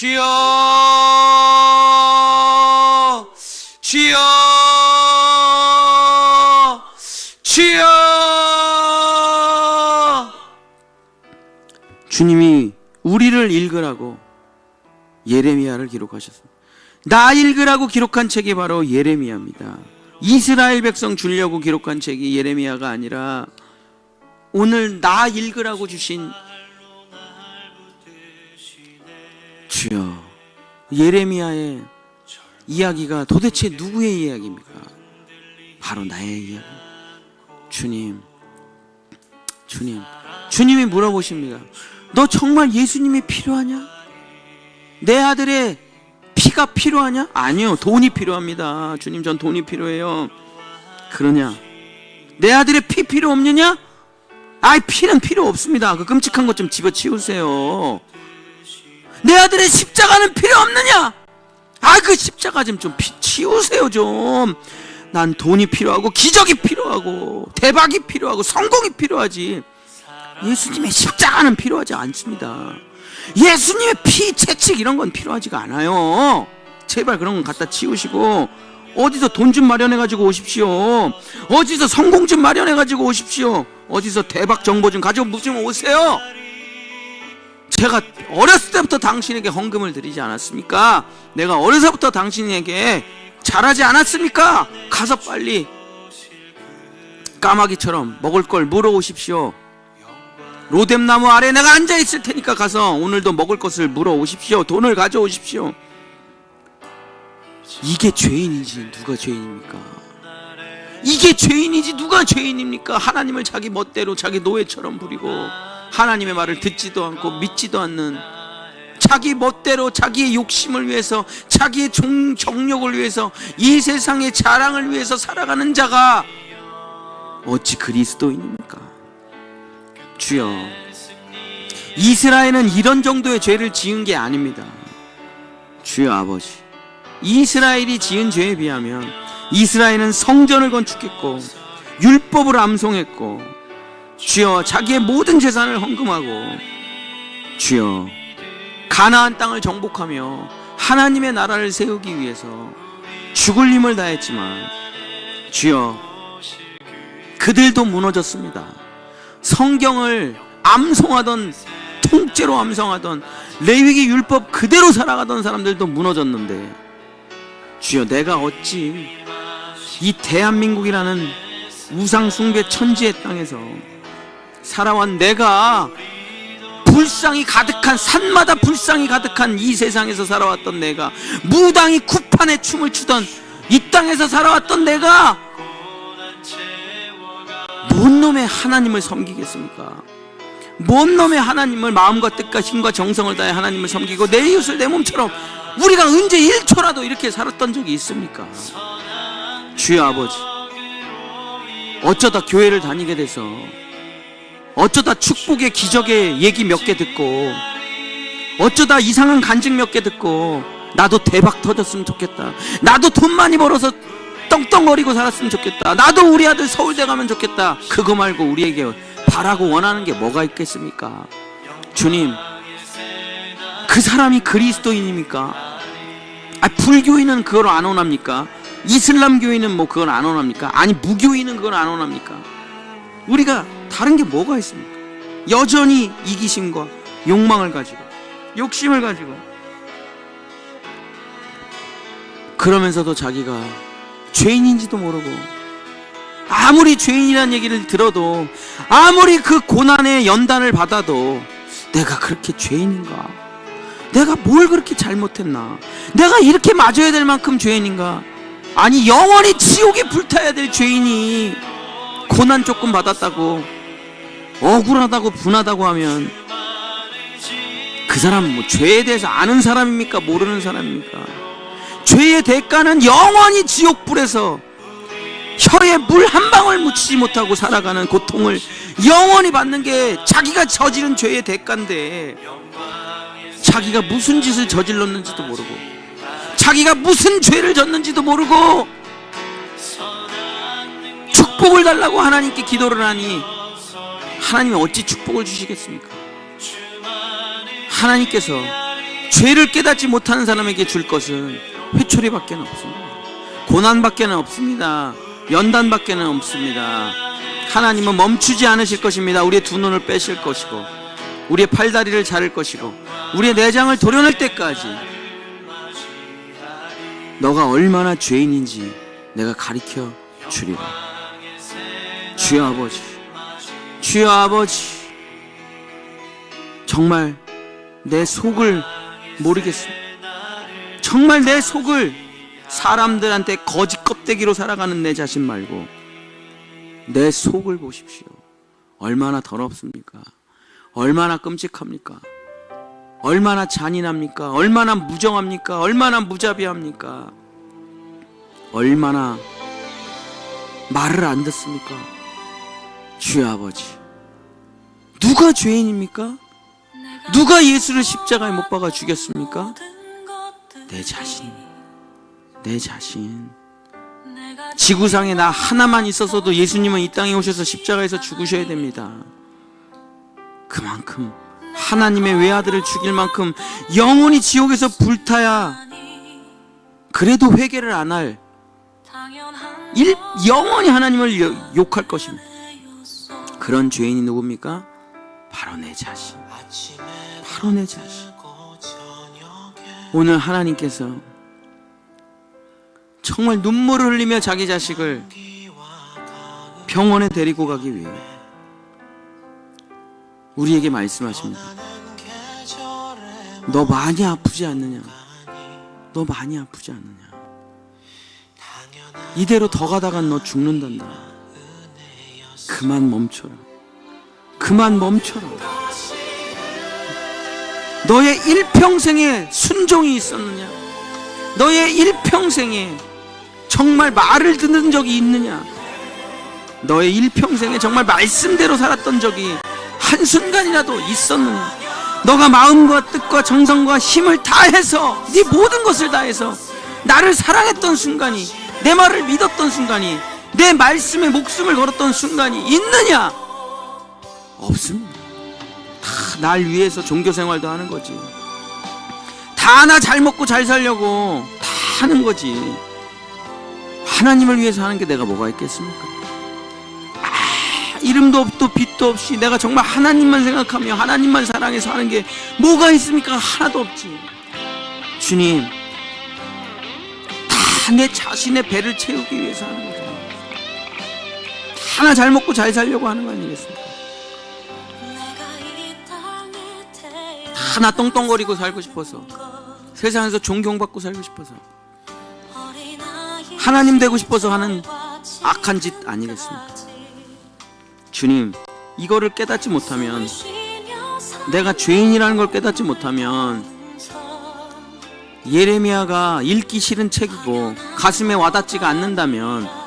주여 주여 주여 주님이 우리를 읽으라고 예레미야를 기록하셨습니다. 나 읽으라고 기록한 책이 바로 예레미야입니다. 이스라엘 백성 주려고 기록한 책이 예레미야가 아니라 오늘 나 읽으라고 주신 예레미야의 이야기가 도대체 누구의 이야기입니까? 바로 나의 이야기. 주님, 주님, 주님이 물어보십니다. 너 정말 예수님이 필요하냐? 내 아들의 피가 필요하냐? 아니요, 돈이 필요합니다. 주님, 전 돈이 필요해요. 그러냐? 내 아들의 피 필요 없느냐? 아이, 피는 필요 없습니다. 그 끔찍한 것 좀 집어치우세요. 내 아들의 십자가는 필요 없느냐? 아, 그 십자가 좀 좀 치우세요, 좀. 난 돈이 필요하고, 기적이 필요하고, 대박이 필요하고, 성공이 필요하지. 예수님의 십자가는 필요하지 않습니다. 예수님의 피, 채찍 이런 건 필요하지가 않아요. 제발 그런 건 갖다 치우시고, 어디서 돈 좀 마련해 가지고 오십시오. 어디서 성공 좀 마련해 가지고 오십시오. 어디서 대박 정보 좀 가지고 좀 오세요. 제가 어렸을 때부터 당신에게 헌금을 드리지 않았습니까? 내가 어려서부터 당신에게 잘하지 않았습니까? 가서 빨리 까마귀처럼 먹을 걸 물어오십시오. 로뎀나무 아래 내가 앉아 있을 테니까 가서 오늘도 먹을 것을 물어오십시오. 돈을 가져오십시오. 이게 죄인인지 누가 죄인입니까? 이게 죄인이지 누가 죄인입니까? 하나님을 자기 멋대로 자기 노예처럼 부리고 하나님의 말을 듣지도 않고 믿지도 않는 자기 멋대로 자기의 욕심을 위해서 자기의 종, 정력을 위해서 이 세상의 자랑을 위해서 살아가는 자가 어찌 그리스도인입니까? 주여 이스라엘은 이런 정도의 죄를 지은 게 아닙니다. 주여 아버지 이스라엘이 지은 죄에 비하면 이스라엘은 성전을 건축했고 율법을 암송했고 주여 자기의 모든 재산을 헌금하고 주여 가나안 땅을 정복하며 하나님의 나라를 세우기 위해서 죽을 힘을 다했지만 주여 그들도 무너졌습니다. 성경을 암송하던 통째로 암송하던 레위기 율법 그대로 살아가던 사람들도 무너졌는데 주여 내가 어찌 이 대한민국이라는 우상 숭배 천지의 땅에서 살아온 내가 불상이 가득한 산마다 불상이 가득한 이 세상에서 살아왔던 내가 무당이 쿠판에 춤을 추던 이 땅에서 살아왔던 내가 뭔 놈의 하나님을 섬기겠습니까? 뭔 놈의 하나님을 마음과 뜻과 힘과 정성을 다해 하나님을 섬기고 내 이웃을 내 몸처럼 우리가 언제 1초라도 이렇게 살았던 적이 있습니까? 주여 아버지 어쩌다 교회를 다니게 돼서 어쩌다 축복의 기적의 얘기 몇 개 듣고 어쩌다 이상한 간증 몇 개 듣고 나도 대박 터졌으면 좋겠다. 나도 돈 많이 벌어서 떵떵거리고 살았으면 좋겠다. 나도 우리 아들 서울대 가면 좋겠다. 그거 말고 우리에게 바라고 원하는 게 뭐가 있겠습니까? 주님 그 사람이 그리스도인입니까? 아, 불교인은 그걸 안 원합니까? 이슬람교인은 뭐 그걸 안 원합니까? 아니 무교인은 그걸 안 원합니까? 우리가 다른 게 뭐가 있습니까? 여전히 이기심과 욕망을 가지고 욕심을 가지고 그러면서도 자기가 죄인인지도 모르고 아무리 죄인이라는 얘기를 들어도 아무리 그 고난의 연단을 받아도 내가 그렇게 죄인인가? 내가 뭘 그렇게 잘못했나? 내가 이렇게 맞아야 될 만큼 죄인인가? 아니 영원히 지옥에 불타야 될 죄인이 고난 조금 받았다고 억울하다고 분하다고 하면 그 사람 뭐 죄에 대해서 아는 사람입니까? 모르는 사람입니까? 죄의 대가는 영원히 지옥불에서 혀에 물 한 방울 묻히지 못하고 살아가는 고통을 영원히 받는 게 자기가 저지른 죄의 대가인데 자기가 무슨 짓을 저질렀는지도 모르고 자기가 무슨 죄를 졌는지도 모르고 축복을 달라고 하나님께 기도를 하니 하나님이 어찌 축복을 주시겠습니까? 하나님께서 죄를 깨닫지 못하는 사람에게 줄 것은 회초리밖에 없습니다. 고난밖에 없습니다. 연단밖에 없습니다. 하나님은 멈추지 않으실 것입니다. 우리의 두 눈을 빼실 것이고, 우리의 팔다리를 자를 것이고, 우리의 내장을 도려낼 때까지 너가 얼마나 죄인인지 내가 가리켜 주리라. 주여 아버지, 주여 아버지, 정말 내 속을 모르겠습니다. 정말 내 속을 사람들한테 거짓 껍데기로 살아가는 내 자신 말고 내 속을 보십시오. 얼마나 더럽습니까? 얼마나 끔찍합니까? 얼마나 잔인합니까? 얼마나 무정합니까? 얼마나 무자비합니까? 얼마나 말을 안 듣습니까? 주여 아버지. 누가 죄인입니까? 누가 예수를 십자가에 못 박아 죽였습니까? 내 자신. 내 자신. 지구상에 나 하나만 있었어도 예수님은 이 땅에 오셔서 십자가에서 죽으셔야 됩니다. 그만큼 하나님의 외아들을 죽일 만큼 영원히 지옥에서 불타야 그래도 회개를 안 할 영원히 하나님을 여- 욕할 것입니다. 그런 죄인이 누굽니까? 바로 내 자신. 바로 내 자신. 오늘 하나님께서 정말 눈물을 흘리며 자기 자식을 병원에 데리고 가기 위해 우리에게 말씀하십니다. 너 많이 아프지 않느냐? 너 많이 아프지 않느냐? 이대로 더 가다간 너 죽는단다. 그만 멈춰라. 그만 멈춰라. 너의 일평생에 순종이 있었느냐? 너의 일평생에 정말 말을 듣는 적이 있느냐? 너의 일평생에 정말 말씀대로 살았던 적이 한순간이라도 있었느냐? 너가 마음과 뜻과 정성과 힘을 다해서 네 모든 것을 다해서 나를 사랑했던 순간이 내 말을 믿었던 순간이 내 말씀에 목숨을 걸었던 순간이 있느냐? 없습니다. 다 날 위해서 종교 생활도 하는 거지. 다 나 잘 먹고 잘 살려고 다 하는 거지. 하나님을 위해서 하는 게 내가 뭐가 있겠습니까? 아, 이름도 없고 빛도 없이 내가 정말 하나님만 생각하며 하나님만 사랑해서 하는 게 뭐가 있습니까? 하나도 없지. 주님, 다 내 자신의 배를 채우기 위해서 하는 거죠. 하나 잘 먹고 잘 살려고 하는 거 아니겠습니까? 하나 똥똥거리고 살고 싶어서 세상에서 존경받고 살고 싶어서 하나님 되고 싶어서 하는 악한 짓 아니겠습니까? 주님, 이거를 깨닫지 못하면 내가 죄인이라는 걸 깨닫지 못하면 예레미야가 읽기 싫은 책이고 가슴에 와닿지가 않는다면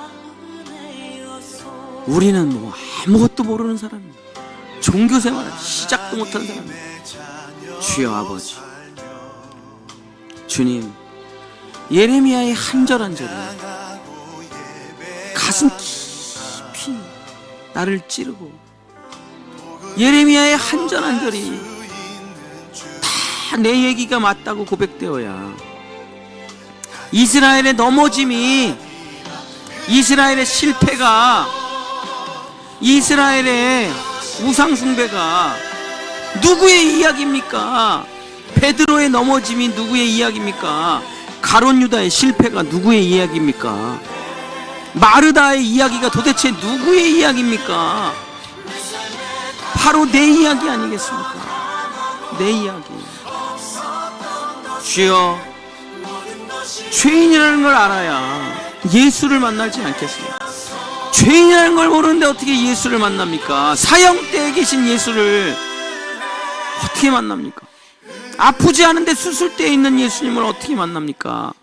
우리는 뭐 아무것도 모르는 사람이야. 종교 생활 시작도 못한 사람이야. 주여 아버지, 주님, 예레미야의 한 절 한 절이 가슴 깊이 나를 찌르고 예레미야의 한 절 한 절이 다 내 얘기가 맞다고 고백되어야 이스라엘의 넘어짐이 이스라엘의 실패가 이스라엘의 우상숭배가 누구의 이야기입니까? 베드로의 넘어짐이 누구의 이야기입니까? 가론 유다의 실패가 누구의 이야기입니까? 마르다의 이야기가 도대체 누구의 이야기입니까? 바로 내 이야기 아니겠습니까? 내 이야기. 주여, 죄인이라는 걸 알아야 예수를 만나지 않겠습니까? 죄인이라는 걸 모르는데 어떻게 예수를 만납니까? 사형 때에 계신 예수를 어떻게 만납니까? 아프지 않은데 수술대에 있는 예수님을 어떻게 만납니까?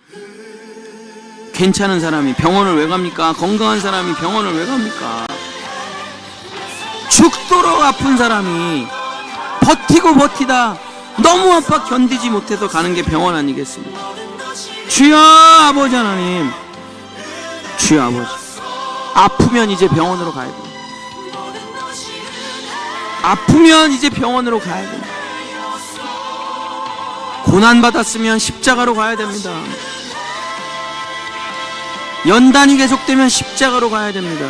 괜찮은 사람이 병원을 왜 갑니까? 건강한 사람이 병원을 왜 갑니까? 죽도록 아픈 사람이 버티고 버티다 너무 아파 견디지 못해서 가는 게 병원 아니겠습니까? 주여 아버지 하나님 주여 아버지 아프면 이제 병원으로 가야 됩니다. 아프면 이제 병원으로 가야 됩니다. 고난 받았으면 십자가로 가야 됩니다. 연단이 계속되면 십자가로 가야 됩니다.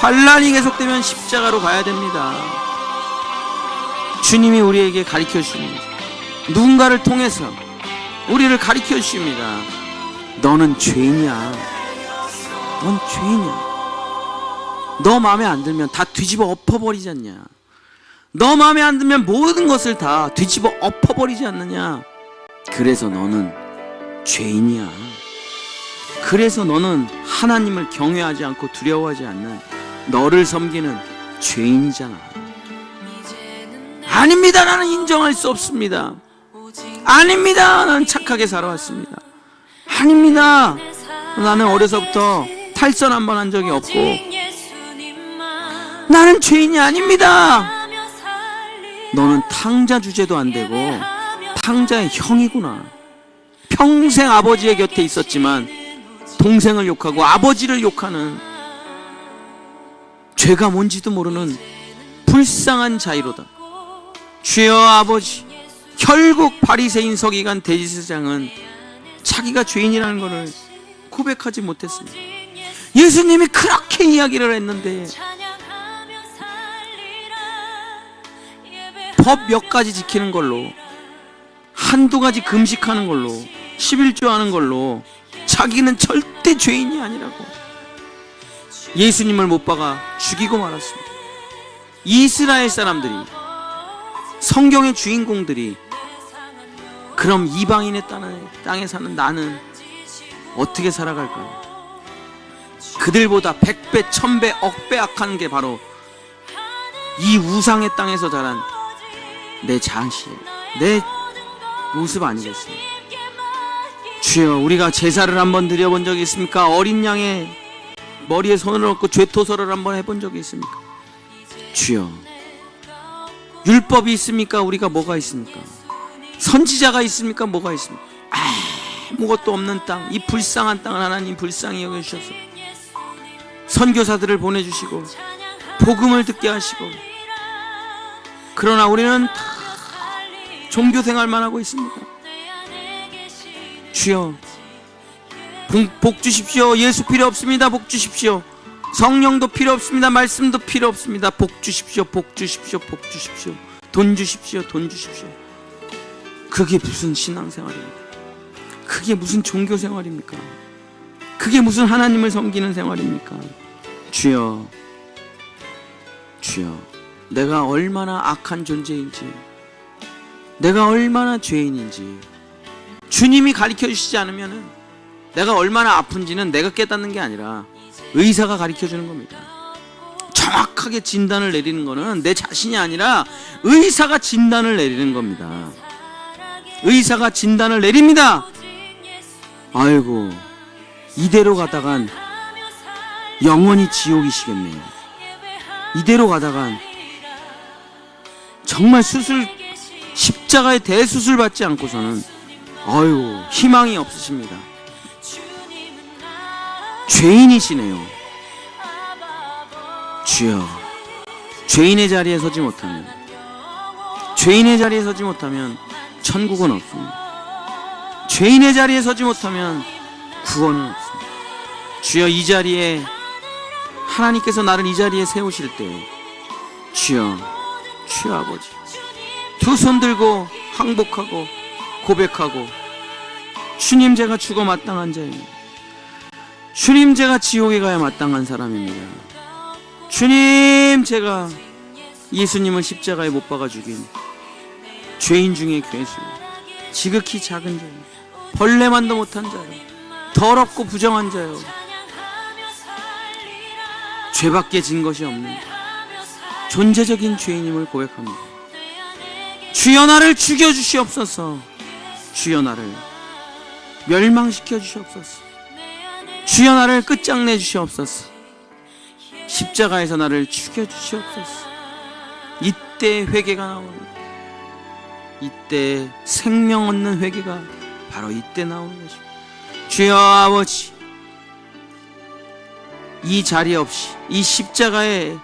환란이 계속되면 십자가로 가야 됩니다. 주님이 우리에게 가르쳐 주십니다. 누군가를 통해서 우리를 가르쳐 주십니다. 너는 죄인이야. 넌 죄인이야. 너 마음에 안 들면 다 뒤집어 엎어버리지 않냐? 너 마음에 안 들면 모든 것을 다 뒤집어 엎어버리지 않느냐? 그래서 너는 죄인이야. 그래서 너는 하나님을 경외하지 않고 두려워하지 않는 너를 섬기는 죄인이잖아. 아닙니다. 나는 인정할 수 없습니다. 아닙니다. 나는 착하게 살아왔습니다. 아닙니다. 나는 어려서부터 탈선 한 번 한 적이 없고 나는 죄인이 아닙니다. 너는 탕자 주제도 안 되고 탕자의 형이구나. 평생 아버지의 곁에 있었지만 동생을 욕하고 아버지를 욕하는 죄가 뭔지도 모르는 불쌍한 자이로다. 주여 아버지, 결국 바리새인 서기관 대지사장은 자기가 죄인이라는 것을 고백하지 못했습니다. 예수님이 그렇게 이야기를 했는데 법 몇 가지 지키는 걸로 한두 가지 금식하는 걸로 11조 하는 걸로 자기는 절대 죄인이 아니라고 예수님을 못 박아 죽이고 말았습니다. 이스라엘 사람들이 성경의 주인공들이 그럼 이방인의 땅에, 땅에 사는 나는 어떻게 살아갈까요? 그들보다 백배, 천배, 억배 악한 게 바로 이 우상의 땅에서 자란 내 자식, 내 모습 아니겠습니까? 주여, 우리가 제사를 한번 드려본 적이 있습니까? 어린 양의 머리에 손을 얹고 죄토설을 한번 해본 적이 있습니까? 주여, 율법이 있습니까? 우리가 뭐가 있습니까? 선지자가 있습니까? 뭐가 있습니까? 아무것도 없는 땅, 이 불쌍한 땅을 하나님 불쌍히 여겨주셔서 선교사들을 보내주시고 복음을 듣게 하시고 그러나 우리는 다 종교 생활만 하고 있습니다. 주여 복, 복 주십시오. 예수 필요 없습니다. 복 주십시오. 성령도 필요 없습니다. 말씀도 필요 없습니다. 복 주십시오. 복 주십시오. 복 주십시오. 돈 주십시오. 돈 주십시오. 그게 무슨 신앙생활입니까? 그게 무슨 종교 생활입니까? 그게 무슨 하나님을 섬기는 생활입니까? 주여, 주여, 내가 얼마나 악한 존재인지, 내가 얼마나 죄인인지, 주님이 가르쳐 주시지 않으면은 내가 얼마나 아픈지는 내가 깨닫는 게 아니라 의사가 가르쳐 주는 겁니다. 정확하게 진단을 내리는 거는 내 자신이 아니라 의사가 진단을 내리는 겁니다. 의사가 진단을 내립니다. 아이고, 이대로 가다간 영원히 지옥이시겠네요. 이대로 가다간 정말 수술, 십자가의 대수술 받지 않고서는 아이고, 희망이 없으십니다. 죄인이시네요. 주여, 죄인의 자리에 서지 못하면, 죄인의 자리에 서지 못하면 천국은 없습니다. 죄인의 자리에 서지 못하면 구원은 없습니다. 주여 이 자리에 하나님께서 나를 이 자리에 세우실 때 주여 주여 아버지 두 손 들고 항복하고 고백하고 주님 제가 죽어 마땅한 자입니다. 주님 제가 지옥에 가야 마땅한 사람입니다. 주님 제가 예수님을 십자가에 못 박아 죽인 죄인 중에 괴수 지극히 작은 자요 벌레만도 못한 자요 더럽고 부정한 자요 죄밖에 진 것이 없는 존재적인 죄인임을 고백합니다. 주여 나를 죽여 주시옵소서. 주여 나를 멸망시켜 주시옵소서. 주여 나를 끝장내 주시옵소서. 십자가에서 나를 죽여 주시옵소서. 이때 회개가 나옵니다. 이때 생명 얻는 회개가 바로 이때 나오는 것입니다. 주여 아버지, 이 자리 없이, 이 십자가의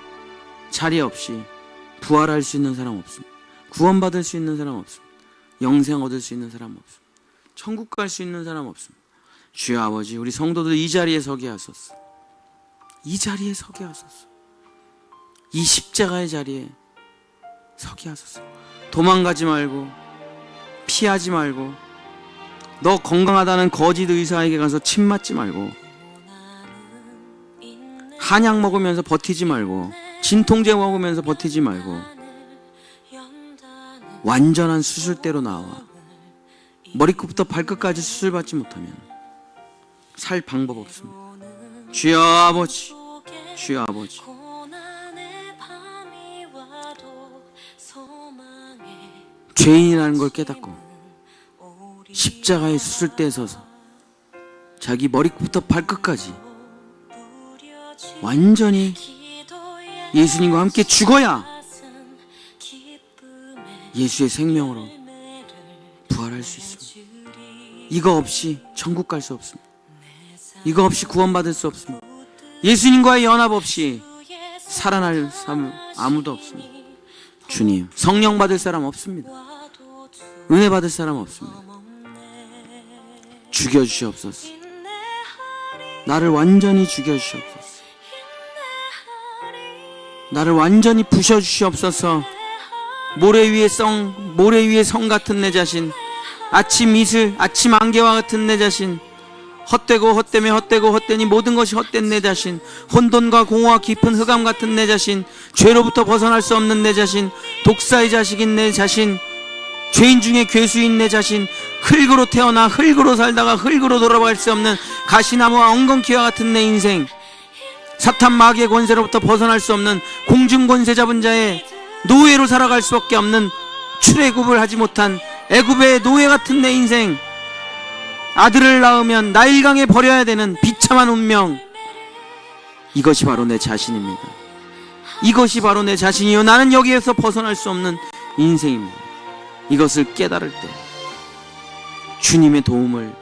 자리 없이 부활할 수 있는 사람 없습니다. 구원받을 수 있는 사람 없습니다. 영생 얻을 수 있는 사람 없습니다. 천국 갈 수 있는 사람 없습니다. 주여 아버지, 우리 성도들 이 자리에 서게 하소서. 이 자리에 서게 하소서. 이 십자가의 자리에 서게 하소서. 도망가지 말고 피하지 말고 너 건강하다는 거짓 의사에게 가서 침 맞지 말고 한약 먹으면서 버티지 말고 진통제 먹으면서 버티지 말고 완전한 수술대로 나와 머리끝부터 발끝까지 수술받지 못하면 살 방법 없습니다. 주여 아버지, 주여 아버지, 죄인이라는 걸 깨닫고 십자가의 수술대에 서서 자기 머리끝부터 발끝까지 완전히 예수님과 함께 죽어야 예수의 생명으로 부활할 수 있습니다. 이거 없이 천국 갈 수 없습니다. 이거 없이 구원받을 수 없습니다. 예수님과의 연합 없이 살아날 사람 아무도 없습니다. 주님, 성령 받을 사람 없습니다. 은혜 받을 사람 없습니다. 죽여 주시옵소서. 나를 완전히 죽여 주시옵소서. 나를 완전히 부셔 주시옵소서. 모래 위에 성 모래 위에 성 같은 내 자신 아침 이슬 아침 안개와 같은 내 자신 헛되고 헛되며 헛되고 헛되니 모든 것이 헛된 내 자신 혼돈과 공허와 깊은 흑암 같은 내 자신 죄로부터 벗어날 수 없는 내 자신 독사의 자식인 내 자신 죄인 중에 괴수인 내 자신 흙으로 태어나 흙으로 살다가 흙으로 돌아갈 수 없는 가시나무와 엉겅퀴와 같은 내 인생 사탄 마귀의 권세로부터 벗어날 수 없는 공중 권세 잡은 자의 노예로 살아갈 수밖에 없는 출애굽을 하지 못한 애굽의 노예 같은 내 인생. 아들을 낳으면 나일강에 버려야 되는 비참한 운명. 이것이 바로 내 자신입니다. 이것이 바로 내 자신이요. 나는 여기에서 벗어날 수 없는 인생입니다. 이것을 깨달을 때 주님의 도움을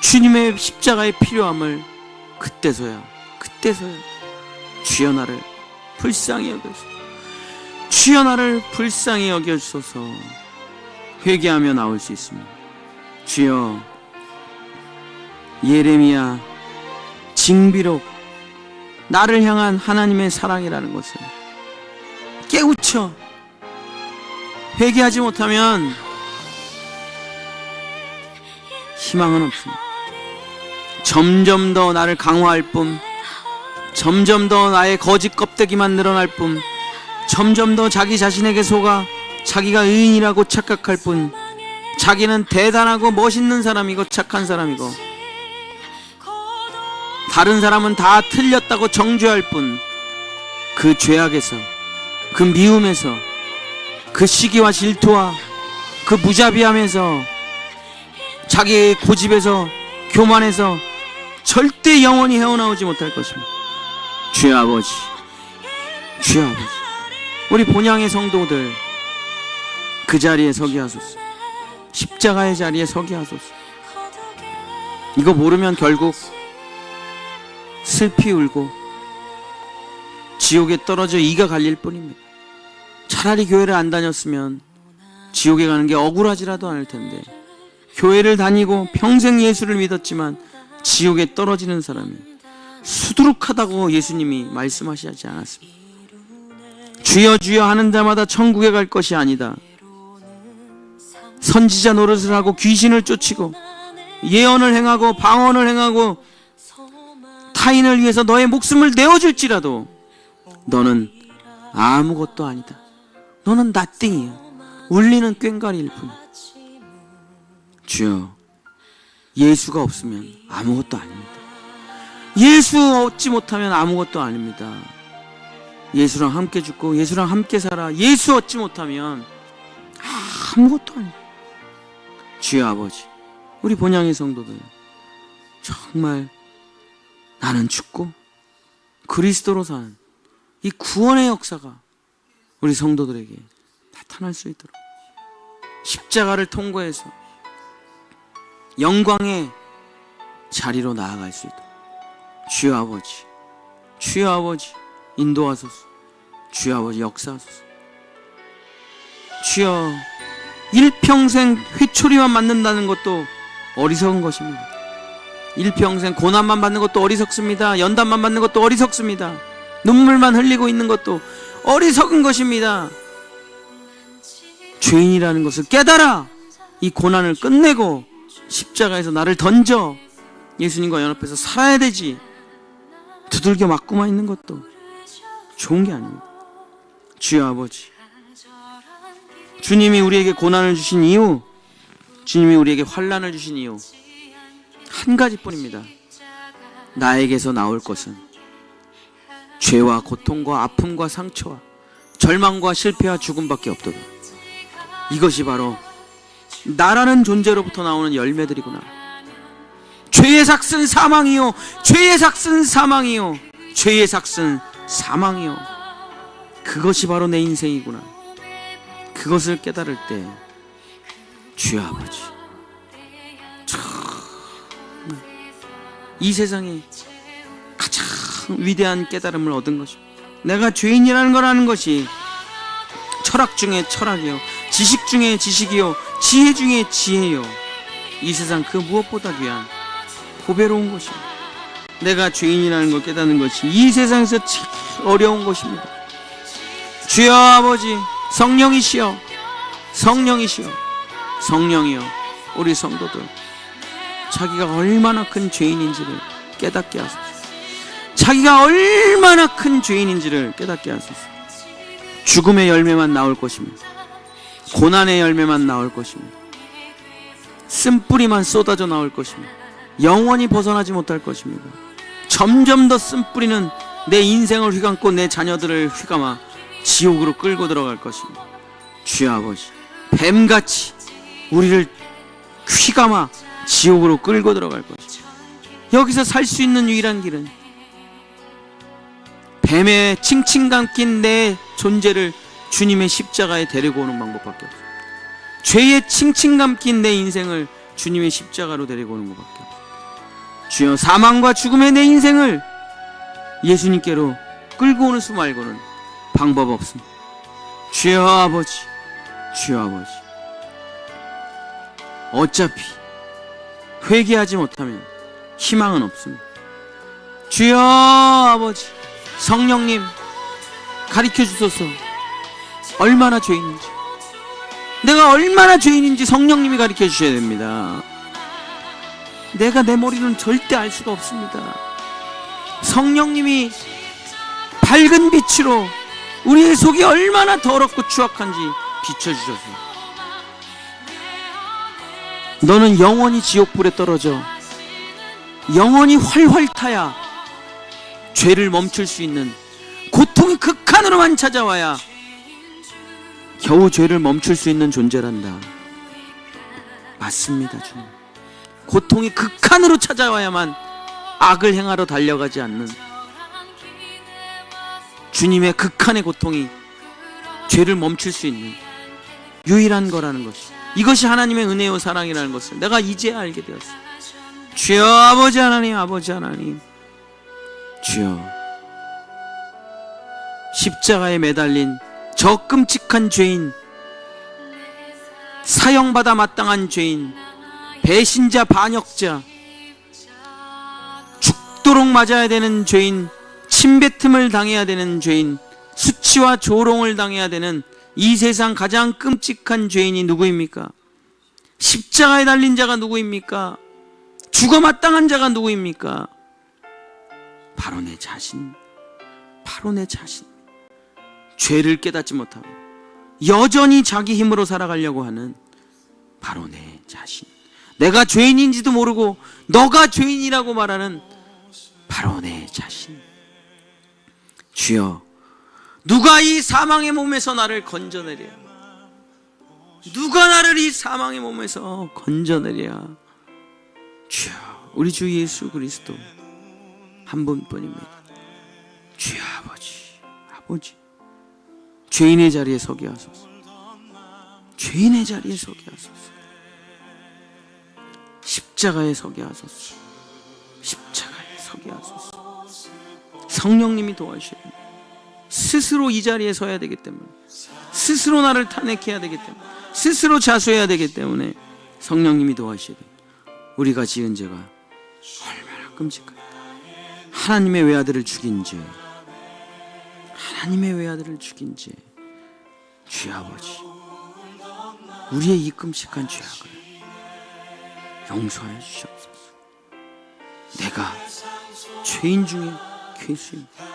주님의 십자가의 필요함을 그때서야 그때서야 주여 나를 불쌍히 여겨주소서 주여 나를 불쌍히 여겨주소서. 회개하며 나올 수 있습니다. 주여 예레미야 징비록 나를 향한 하나님의 사랑이라는 것을 깨우쳐 회개하지 못하면 희망은 없습니다. 점점 더 나를 강화할 뿐, 점점 더 나의 거짓 껍데기만 늘어날 뿐, 점점 더 자기 자신에게 속아 자기가 의인이라고 착각할 뿐, 자기는 대단하고 멋있는 사람이고 착한 사람이고, 다른 사람은 다 틀렸다고 정죄할 뿐, 그 죄악에서, 그 미움에서, 그 시기와 질투와 그 무자비함에서 자기의 고집에서 교만해서 절대 영원히 헤어나오지 못할 것입니다. 주여 아버지, 주여 아버지, 우리 본향의 성도들 그 자리에 서게 하소서. 십자가의 자리에 서게 하소서. 이거 모르면 결국 슬피 울고 지옥에 떨어져 이가 갈릴 뿐입니다. 차라리 교회를 안 다녔으면 지옥에 가는 게 억울하지라도 않을 텐데 교회를 다니고 평생 예수를 믿었지만 지옥에 떨어지는 사람이 수두룩하다고 예수님이 말씀하시지 않았습니다. 주여 주여 하는 자마다 천국에 갈 것이 아니다. 선지자 노릇을 하고 귀신을 쫓이고 예언을 행하고 방언을 행하고 타인을 위해서 너의 목숨을 내어줄지라도 너는 아무것도 아니다. 너는 나띵이야. 울리는 꽹과리일 뿐이야. 주여, 예수가 없으면 아무것도 아닙니다. 예수 얻지 못하면 아무것도 아닙니다. 예수랑 함께 죽고 예수랑 함께 살아 예수 얻지 못하면 아무것도 아닙니다. 주여 아버지, 우리 본향의 성도들 정말 나는 죽고 그리스도로 사는 이 구원의 역사가 우리 성도들에게 나타날 수 있도록 십자가를 통과해서 영광의 자리로 나아갈 수 있도록 주여 아버지 주여 아버지 인도하소서 주여 아버지 역사하소서 주여 일평생 회초리만 맞는다는 것도 어리석은 것입니다. 일평생 고난만 받는 것도 어리석습니다. 연단만 받는 것도 어리석습니다. 눈물만 흘리고 있는 것도 어리석은 것입니다. 죄인이라는 것을 깨달아 이 고난을 끝내고 십자가에서 나를 던져 예수님과 연합해서 살아야 되지. 두들겨 맞고만 있는 것도 좋은 게 아닙니다. 주여 아버지. 주님이 우리에게 고난을 주신 이유, 주님이 우리에게 환란을 주신 이유 한 가지뿐입니다. 나에게서 나올 것은 죄와 고통과 아픔과 상처와 절망과 실패와 죽음밖에 없도다. 이것이 바로 나라는 존재로부터 나오는 열매들이구나. 죄의 삭슨 사망이요. 죄의 삭슨 사망이요. 죄의 삭슨 사망이요. 그것이 바로 내 인생이구나. 그것을 깨달을 때 주여 아버지 참, 이 세상에 가장 위대한 깨달음을 얻은 것입니다. 내가 죄인이라는 걸 아는 것이 철학 중에 철학이요. 지식 중에 지식이요. 지혜 중에 지혜요. 이 세상 그 무엇보다 귀한 보배로운 것입니다. 내가 죄인이라는 걸 깨닫는 것이 이 세상에서 제일 어려운 것입니다. 주여 아버지 성령이시여 성령이시여 성령이여 우리 성도들 자기가 얼마나 큰 죄인인지를 깨닫게 하소서. 자기가 얼마나 큰 죄인인지를 깨닫게 하소서. 죽음의 열매만 나올 것입니다. 고난의 열매만 나올 것입니다. 쓴뿌리만 쏟아져 나올 것입니다 영원히 벗어나지 못할 것입니다 점점 더 쓴뿌리는 내 인생을 휘감고 내 자녀들을 휘감아 지옥으로 끌고 들어갈 것입니다. 주여 아버지, 뱀같이 우리를 휘감아 지옥으로 끌고 들어갈 것입니다. 여기서 살 수 있는 유일한 길은 뱀의 칭칭 감긴 내 존재를 주님의 십자가에 데리고 오는 방법밖에 없습니다. 죄의 칭칭 감긴 내 인생을 주님의 십자가로 데리고 오는 것밖에 없습니다. 주여 사망과 죽음의 내 인생을 예수님께로 끌고 오는 수 말고는 방법 없습니다. 주여 아버지, 주여 아버지. 어차피 회개하지 못하면 희망은 없습니다. 주여 아버지, 성령님 가르쳐 주소서. 얼마나 죄인인지. 내가 얼마나 죄인인지 성령님이 가르쳐 주셔야 됩니다. 내가 내 머리는 절대 알 수가 없습니다. 성령님이 밝은 빛으로 우리의 속이 얼마나 더럽고 추악한지 비춰주셔서 너는 영원히 지옥불에 떨어져 영원히 활활 타야 죄를 멈출 수 있는 고통이 극한으로만 찾아와야 겨우 죄를 멈출 수 있는 존재란다. 맞습니다, 주님. 고통이 극한으로 찾아와야만 악을 행하러 달려가지 않는 주님의 극한의 고통이 죄를 멈출 수 있는 유일한 거라는 것이 이것이 하나님의 은혜요 사랑이라는 것을 내가 이제 알게 되었어. 주여 아버지 하나님 아버지 하나님 주여 십자가에 매달린 저 끔찍한 죄인 사형받아 마땅한 죄인 배신자 반역자 죽도록 맞아야 되는 죄인 침뱉음을 당해야 되는 죄인 수치와 조롱을 당해야 되는 이 세상 가장 끔찍한 죄인이 누구입니까? 십자가에 달린 자가 누구입니까? 죽어 마땅한 자가 누구입니까? 바로 내 자신, 바로 내 자신. 죄를 깨닫지 못하고 여전히 자기 힘으로 살아가려고 하는 바로 내 자신. 내가 죄인인지도 모르고 너가 죄인이라고 말하는 바로 내 자신. 주여, 누가 이 사망의 몸에서 나를 건져내랴? 누가 나를 이 사망의 몸에서 건져내랴? 주여, 우리 주 예수 그리스도 한 분뿐입니다. 주여 아버지, 아버지, 죄인의 자리에 서게 하소서. 죄인의 자리에 서게 하소서. 십자가에 서게 하소서. 십자가에 서게 하소서. 성령님이 도와주셔야 됩니다. 스스로 이 자리에 서야 되기 때문에 스스로 나를 탄핵해야 되기 때문에 스스로 자수해야 되기 때문에 성령님이 도와주셔야 돼요. 우리가 지은 죄가 얼마나 끔찍합니까? 하나님의 외아들을 죽인 죄, 하나님의 외아들을 죽인 죄, 주 아버지, 우리의 이 끔찍한 죄악을 용서하여 주시옵소서. 내가 죄인 중에 괴수입니다.